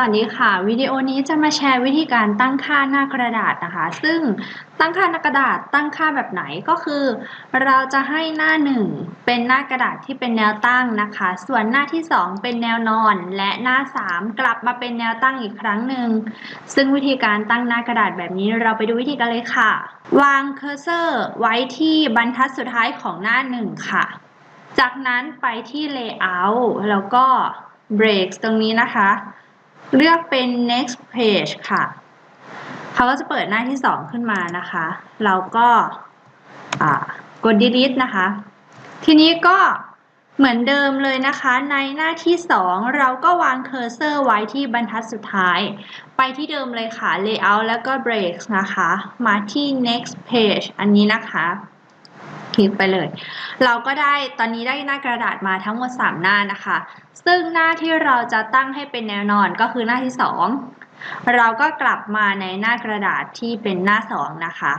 วัสดีค่ะ วิดีโอนี้จะมาแชร์วิธีการตั้งค่าหน้ากระดาษนะคะ ซึ่งตั้งค่าหน้ากระดาษตั้งค่าแบบไหนก็คือ เราจะให้หน้า 1 เป็นหน้ากระดาษที่เป็นแนวตั้งนะคะ ส่วนหน้าที่ 2 เป็นแนวนอน และหน้า 3 กลับมาเป็นแนวตั้งอีกครั้งหนึ่งซึ่งวิธีการตั้งหน้ากระดาษแบบนี้เราไปดูวิธีกันเลยค่ะ วางเคอร์เซอร์ไว้ที่บรรทัดสุดท้ายของหน้า 1 ค่ะ จากนั้นไปที่ Layout แล้วก็ Breaks ตรงนี้นะคะ เลือกเป็น next page ค่ะ เขาก็จะเปิดหน้าที่ 2 ขึ้นมานะคะ เราก็กด delete นะคะ ทีนี้ก็เหมือนเดิมเลยนะคะ ในหน้าที่ 2 เราก็วางเคอร์เซอร์ไว้ที่บรรทัดสุดท้าย ไปที่เดิมเลยค่ะ layout แล้วก็ breaks นะคะ มาที่ next page อันนี้นะคะ คลิกไปเลย เราก็ได้ตอนนี้ได้หน้ากระดาษมาทั้งหมด 3 หน้านะคะ ซึ่งหน้าที่เราจะตั้งให้เป็นแนวนอนก็คือหน้าที่ 2 เราก็กลับมาในหน้ากระดาษที่เป็นหน้า 2 นะคะ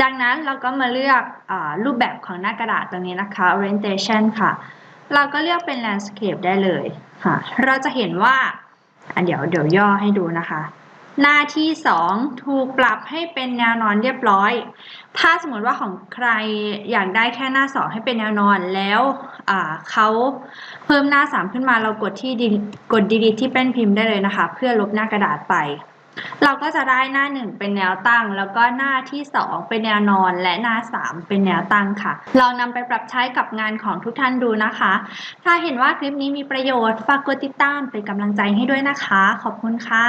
จากนั้นเราก็มาเลือกอรูปแบบของหน้ากระดาษตรงนี้นะคะ orientation ค่ะ เราก็เลือกเป็น landscape ได้เลยค่ะ เราจะเห็นว่าอะเดี๋ยวเดี๋ยวย่อให้ดูนะคะ หน้าที่ 2 ถูกปรับให้เป็นแนวนอนเรียบร้อย ถ้าสมมติว่าของใครอยากได้แค่หน้า 2 ให้เป็นแนวนอนแล้วเขาเพิ่มหน้า 3 ขึ้นมาเรากดที่กด delete ที่เป็นพิมพ์ได้เลยนะคะ เพื่อลบหน้ากระดาษไป เราก็จะได้หน้า 1 เป็นแนวตั้ง แล้วก็หน้าที่ 2 เป็นแนวนอน และหน้า 3 เป็นแนวตั้งค่ะ ลองนำไปปรับใช้กับงานของทุกท่านดูนะคะ ถ้าเห็นว่าคลิปนี้มีประโยชน์ฝากกดติดตามเป็นกำลังใจให้ด้วยนะคะ ขอบคุณค่ะ